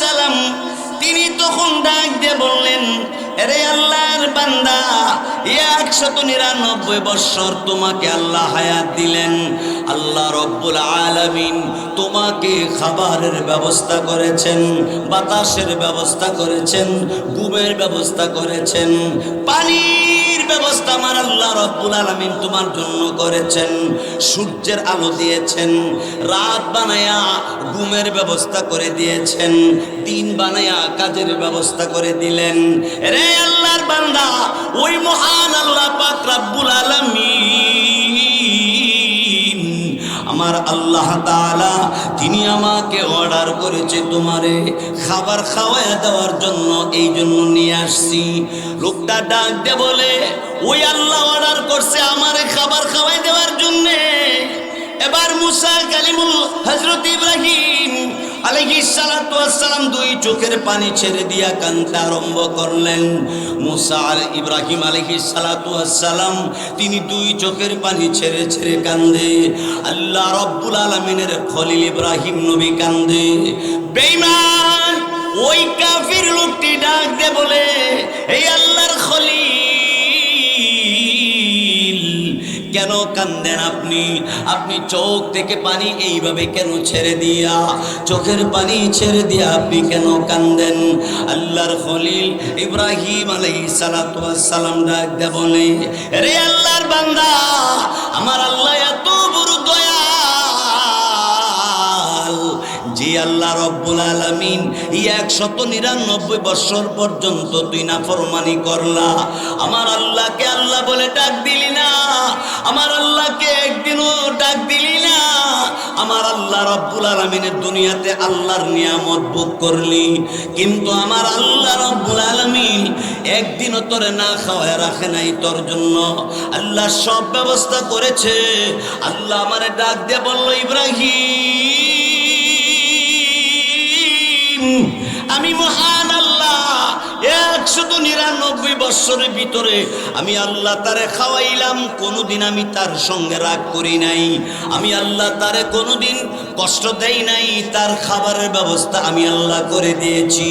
সালাম তিনি তখন ডাক দিয়ে বললেন আরে আল্লাহর বান্দা একশত নিরানব্বই বৎসর তোমাকে আল্লাহ হায়াত দিলেন। আল্লাহ রব্বুল আলামিন তোমাকে খাবারের ব্যবস্থা করেছেন, বাতাসের ব্যবস্থা করেছেন, ঘুমের ব্যবস্থা করেছেন ব্যবস্থা আমার আল্লাহ রব্বুল আলামিন তোমার জন্য করেছেন। সূর্যের আলো দিয়েছেন, রাত বানায়া ঘুমের ব্যবস্থা করে দিয়েছেন, দিন বানায়া কাজের ব্যবস্থা করে দিলেন। রে আল্লাহর বান্দা, ওই মহান আল্লাহ পাক রব্বুল আলামিন আমার আল্লাহ তালা তিনি আমাকে অর্ডার করেছে তোমারে খাবার খাওয়ায় দেওয়ার জন্য এই জন্য নিয়ে আসছি। লোকটা ডাক দে বলে, ওই আল্লাহ অর্ডার করছে আমারে খাবার খাওয়াই দেওয়ার জন্যে। এবার মুসা কালিমুল হজরত ইব্রাহিম আলাইহিস সালাতু দুই চোখের পানি ছেড়ে দিয়া কান্দতে আরম্ভ করলেন। মুসা আর ইব্রাহিম আলাইহিস সালাতু তিনি দুই চোখের পানি ছেড়ে ছেড়ে কান্দে। আল্লাহ রব্বুল আলমিনের খলিল ইব্রাহিম নবী কান্দে। বেইমান ওই কাফির লোকটি ডাক দে বলে কেন কান্দেন আপনি? আপনি চোখ থেকে পানি এইভাবে কেন ছেড়ে দিয়া? চোখের পানি ছেড়ে দিয়া আপনি কেন কান্দেন? আল্লাহর ফলিল ইব্রাহিম আলাই সালাম ডাক বলে, রে আল্লাহর বান্দা যে আল্লাহ রব্বুল আলামিন একশত নিরানব্বই বৎসর পর্যন্ত তুই না ফরমানি করলা। আমার আল্লাহকে আল্লাহ বলে ডাক দিলি না। আমার আল্লাহকে একদিনও ডাক দিলি না। আমার আল্লাহ রব্বুল আলমিনের দুনিয়াতে আল্লাহর নিয়ামত ভোগ করলি। কিন্তু আমার আল্লাহ রব্বুল আলমিন একদিনও তোরে না খাওয়ায় রাখে নাই তোর জন্য। আল্লাহ সব ব্যবস্থা করেছে। আল্লাহ আমারে ডাক দিয়ে বলল, ইব্রাহিম আমি মহান আল্লাহ, একশত নিরানব্বই বৎসরের ভিতরে আমি আল্লাহ তারে খাওয়াইলাম, কোনোদিন আমি তার সঙ্গে রাগ করি নাই। আমি আল্লাহ তারে কোনোদিন কষ্ট দেই নাই, তার খাবারের ব্যবস্থা আমি আল্লাহ করে দিয়েছি।